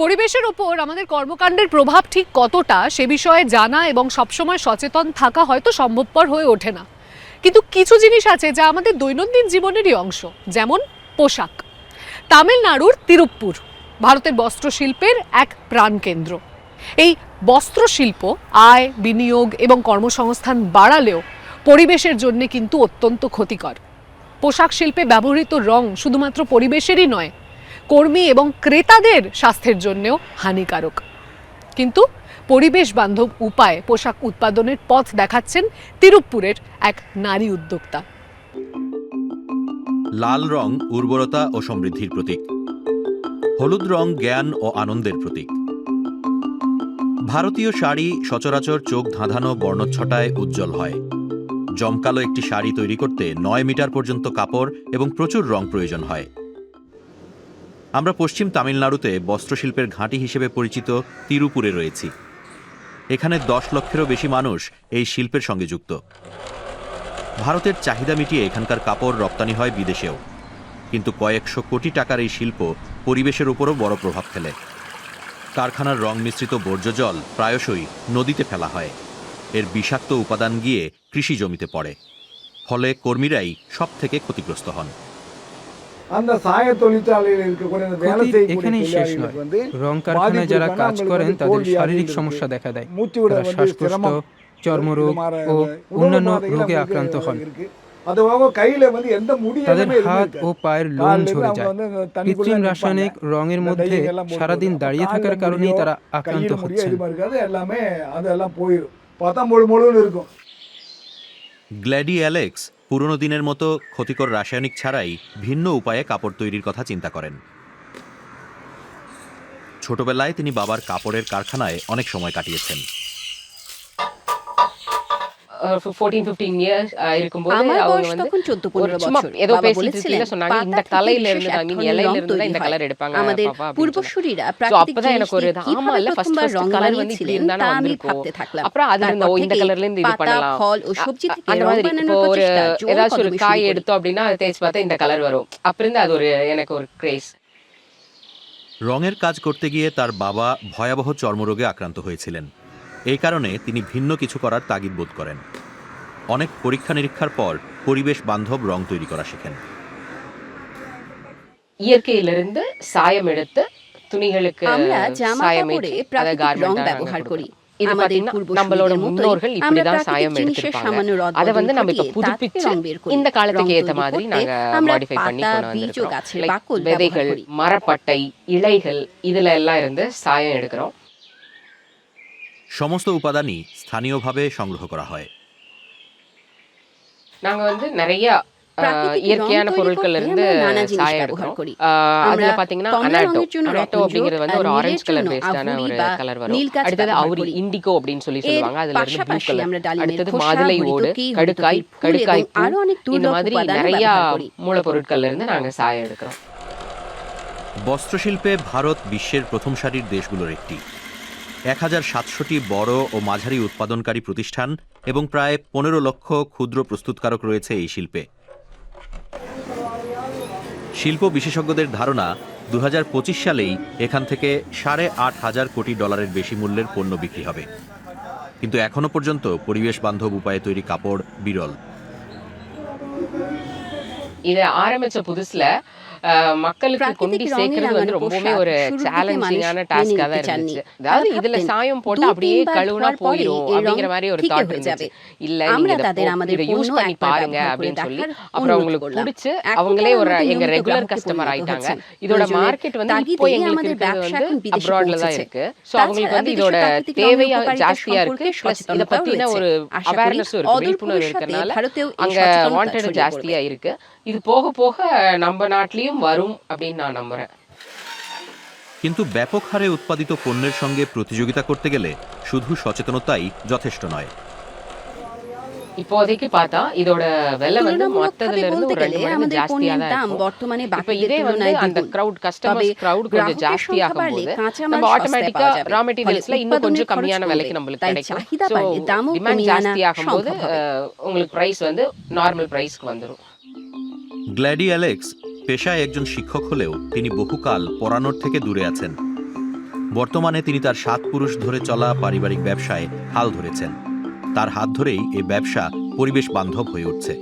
পরিবেশের ওপর আমাদের কর্মকাণ্ডের প্রভাব ঠিক কতটা, সে বিষয়ে জানা এবং সবসময় সচেতন থাকা হয়তো সম্ভবপর হয়ে ওঠে না। কিন্তু কিছু জিনিস আছে যা আমাদের দৈনন্দিন জীবনেরই অংশ, যেমন পোশাক। তামিলনাড়ুর তিরুপ্পুর, ভারতের বস্ত্রশিল্পের এক প্রাণকেন্দ্র। এই বস্ত্রশিল্প আয়, বিনিয়োগ এবং কর্মসংস্থান বাড়ালেও পরিবেশের জন্য কিন্তু অত্যন্ত ক্ষতিকর। পোশাক শিল্পে ব্যবহৃত রং শুধুমাত্র পরিবেশেরই নয় কর্মী এবং ক্রেতাদের স্বাস্থ্যের জন্যও হানিকারক। কিন্তু পরিবেশ বান্ধব উপায়ে পোশাক উৎপাদনের পথ দেখাচ্ছেন তিরুপ্পুরের এক নারী উদ্যোক্তা। লাল রং উর্বরতা ও সমৃদ্ধির প্রতীক। হলুদ রং জ্ঞান ও আনন্দের প্রতীক। ভারতীয় শাড়ি সচরাচর চোখ ধাঁধানো বর্ণচ্ছটায় উজ্জ্বল হয়। জমকালো একটি শাড়ি তৈরি করতে নয় মিটার পর্যন্ত কাপড় এবং প্রচুর রং প্রয়োজন হয়। আমরা পশ্চিম তামিলনাড়ুতে বস্ত্রশিল্পের ঘাঁটি হিসেবে পরিচিত তিরুপুরে রয়েছি। এখানে দশ লক্ষেরও বেশি মানুষ এই শিল্পের সঙ্গে যুক্ত। ভারতের চাহিদা মিটিয়ে এখানকার কাপড় রপ্তানি হয় বিদেশেও। কিন্তু কয়েকশো কোটি টাকার এই শিল্প পরিবেশের উপরও বড় প্রভাব ফেলে। কারখানার রং মিশ্রিত বর্জ্য জল প্রায়শই নদীতে ফেলা হয়। এর বিষাক্ত উপাদান গিয়ে কৃষি জমিতে পড়ে। ফলে কর্মীরাই সব থেকে ক্ষতিগ্রস্ত হন। அந்த சாய தொழிற்சாலையில் இருக்கக்கூடிய அந்த வேலை ক্ষতি செய்யக்கூடிய এখানেই শেষ নয় தொழிலாளிகளுக்கு வந்து রং কারখানায় যারা பாதிப்பு কাজ என்னன்னா, করেন அவங்களுக்கு তাদের வந்து শারীরিক தோல்வி সমস্যা இருக்குது. দেখা দেয় மூச்சு விட তারা வந்து শ্বাসকষ্ট சிரமம் চর্মরোগ இது மாதிரி ও உடல் অন্যান্য உபாதைகள் রোগে அவங்களுக்கு আক্রান্ত হন இருக்கு அது போக கையில வந்து எந்த முடி তাদের எதுவுமே হাত இருக்காது. ও পায়ের লোম கால்ல ঝরে இருந்து যায় அவங்க வந்து தண்ணிக்குள்ள কৃত্রিম நிப்பாங்க. রাসায়নিক রঙের இந்த মধ্যে dye எல்லாம் போட்டு সারাদিন போட்டு. দাঁড়িয়ে கால்ல থাকার কারণেই முடியோ, তারা আক্রান্ত கையில முடியோ হচ্ছেন எதுவுமே இருக்காது எல்லாமே அதெல்லாம் போயிடும் பார்த்தா முழு முழுன்னு இருக்கும் গ্ল্যাডি অ্যালেক্স পুরনো দিনের মতো ক্ষতিকর রাসায়নিক ছাড়াই ভিন্ন উপায়ে কাপড় তৈরির কথা চিন্তা করেন। ছোটবেলায় তিনি বাবার কাপড়ের কারখানায় অনেক সময় কাটিয়েছেন। காய் রঙের কাজ করতে গিয়ে তার বাবা ভয়াবহ চর্মরোগে আক্রান্ত হয়েছিলেন। এই কারণে তিনি ভিন্ন কিছু করার তাগিদ বোধ করেন অনেক পরীক্ষা নিরীক্ষার পর পরিবেশ বান্ধব রং তৈরি করা শেখেন இயற்கையிலிருந்து சாயம் எடுத்து துணிகளுக்கு আমরা জামা சாயம் কাপড়ে ஏற்றி அதை প্রাকৃতিক রং garment-ஆ நாங்க ব্যবহার করি கொடுக்கிறோம். இது আমাদের பாத்தீங்கன்னா நம்மளோட পূর্বসূরীদের মতোই முன்னோர்கள் আমরা இப்படிதான் প্রাকৃতিক சாயம் জিনিসের எடுத்திருப்பாங்க সামান্য রদ அதை வந்து বদল நம்ம இப்ப ঘটিয়ে তাতে புதுப்பிச்சு রং বের করি இந்த காலத்துக்கு রং ஏத்த তৈরি மாதிரி করতে நாங்க আমরা மாடிஃபை பண்ணி পাতা கொண்டு বীজ ও வந்திருக்கோம் গাছের Like বাকল ব্যবহার விதைகள் করি மரப்பட்டை இலைகள் இதுல எல்லாம் இருந்து சாயம் எடுக்கிறோம் সমস্ত উপাদানই স্থানীয়ভাবে সংগ্রহ করা হয় நாங்க வந்து நிறைய আহ, প্রাকৃতিক রং இயற்கையான তৈরি பொருட்கள்ல করতে இருந்து আমরা নানা জিনিস சாயம் ব্যবহার எடுக்கிறோம் করি ஆஹ், அதுல আমরা பாத்தீங்கன்னா কমলা அனாட்டோ রঙের জন্য அனாட்டோ রক্তঞ্জুর அப்படிங்கிறது வந்து আর ஒரு নীলের ஆரஞ்சு கலர் জন্য பேஸ்டான আভুরি ஒரு বা கலர் வரும் নীল গাছ அடுத்தது ব্যবহার அவுரி করি இண்டிகோ அப்படின்னு சொல்லி এর சொல்லுவாங்க அதுல இருந்து ப்ளூ পাশাপাশি கலர் আমরা ডালিমের அடுத்தது খোসা மாதுளை ஓடு হরিতকি கடுக்காய் হরিতকির ফুল এবং கடுக்காய் பூ আরো অনেক இந்த দুর্লভ மாதிரி উপাদান நிறைய ব্যবহার করি மூலப்பொருட்கள்ல இருந்து நாங்க சாயம் எடுக்கிறோம் বস্ত্রশিল্পে ভারত বিশ্বের প্রথম সারির দেশগুলোর একটি এক হাজার সাতশোটি বড় ও মাঝারি উৎপাদনকারী প্রতিষ্ঠান এবং প্রায় পনেরো লক্ষ ক্ষুদ্র প্রস্তুতকারক রয়েছে এই শিল্পে শিল্প বিশেষজ্ঞদের ধারণা দু সালেই এখান থেকে সাড়ে আট হাজার কোটি ডলারের বেশি মূল্যের পণ্য বিক্রি হবে কিন্তু এখনো পর্যন্ত পরিবেশ বান্ধব উপায়ে তৈরি কাপড় বিরল இதை ஆரம்பிச்ச புதுசுல அஹ், மக்களுக்கு கொண்டு சேர்க்கறது வந்து ரொம்பவே ஒரு சேலஞ்சிங்கான டாஸ்காக தான் இருந்துச்சு. அதாவது இதுல சாயம் போட்டு அப்படியே கழுவுனா போயிடும் அப்படிங்கிற மாதிரி ஒரு தாட் இருந்துச்சு. இல்ல நீங்க யூஸ் பண்ணி பாருங்க அப்படின்னு சொல்லி அப்புறம் அவங்களுக்கு பிடிச்சு அவங்களே ஒரு எங்க ரெகுலர் கஸ்டமர் ஆயிட்டாங்க. இதோட மார்க்கெட் வந்து இப்போ எங்களுக்கு இருக்கிறது வந்து அப்ராட்ல தான் இருக்கு. ஸோ அவங்களுக்கு வந்து இதோட தேவை ஜாஸ்தியா இருக்கு. இத இதை பத்தின ஒரு அவேர்னஸும் இருக்கு. விழிப்புணர்வு இருக்கிறதுனால அங்க வாண்டட் ஜாஸ்தியா இருக்கு இது போக போக நம்ம நாட்டிலயும் வரும் அப்படின்னு நான் நம்புறேன் কিন্তু ব্যাপক হারে উৎপাদিত পণ্যের সঙ্গে প্রতিযোগিতা করতে গেলে শুধু সচেতনতাই যথেষ্ট নয় இப்போதைக்கு பார்த்தா இதோட விலை வந்து তুলনামূলকভাবে மொத்ததுல இருந்து বলতে ஒரு ரெண்டு গেলে மடங்கு আমাদের ஜாஸ்தியா পণ্যের தான் দাম இருக்கும் বর্তমানে இப்ப বাকিদের இதே வந்து তুলনায় அந்த দ্বিগুণ crowd তবে கஸ்டமர்ஸ் crowd கொஞ்சம் গ্রাহকের ஜாஸ்தி সংখ্যা ஆகும் বাড়লে போது কাঁচামাল நம்ம সস্তায় ஆட்டோமேட்டிக்கா পাওয়া যাবে ரா ফলে மெட்டீரியல்ஸ்ல இன்னும் উৎপাদনের கொஞ்சம் খরচ கம்மியான কমবে விலைக்கு நம்மளுக்கு তাই கிடைக்கும் চাহিদা ஸோ বাড়লে দামও டிமாண்ட் কমিয়ে আনা ஜாஸ்தி ஆகும்போது সম্ভব হবে அஹ், உங்களுக்கு பிரைஸ் வந்து நார்மல் பிரைஸ்க்கு வந்துடும் গ্ল্যাডি অ্যালেক্স পেশায় একজন শিক্ষক হলেও তিনি বহুকাল পড়ানোর থেকে দূরে আছেন। বর্তমানে তিনি তার সাত পুরুষ ধরে চলা পারিবারিক ব্যবসায় হাল ধরেছেন। তার হাত ধরেই এই ব্যবসা পরিবেশ বান্ধব হয়ে উঠছে।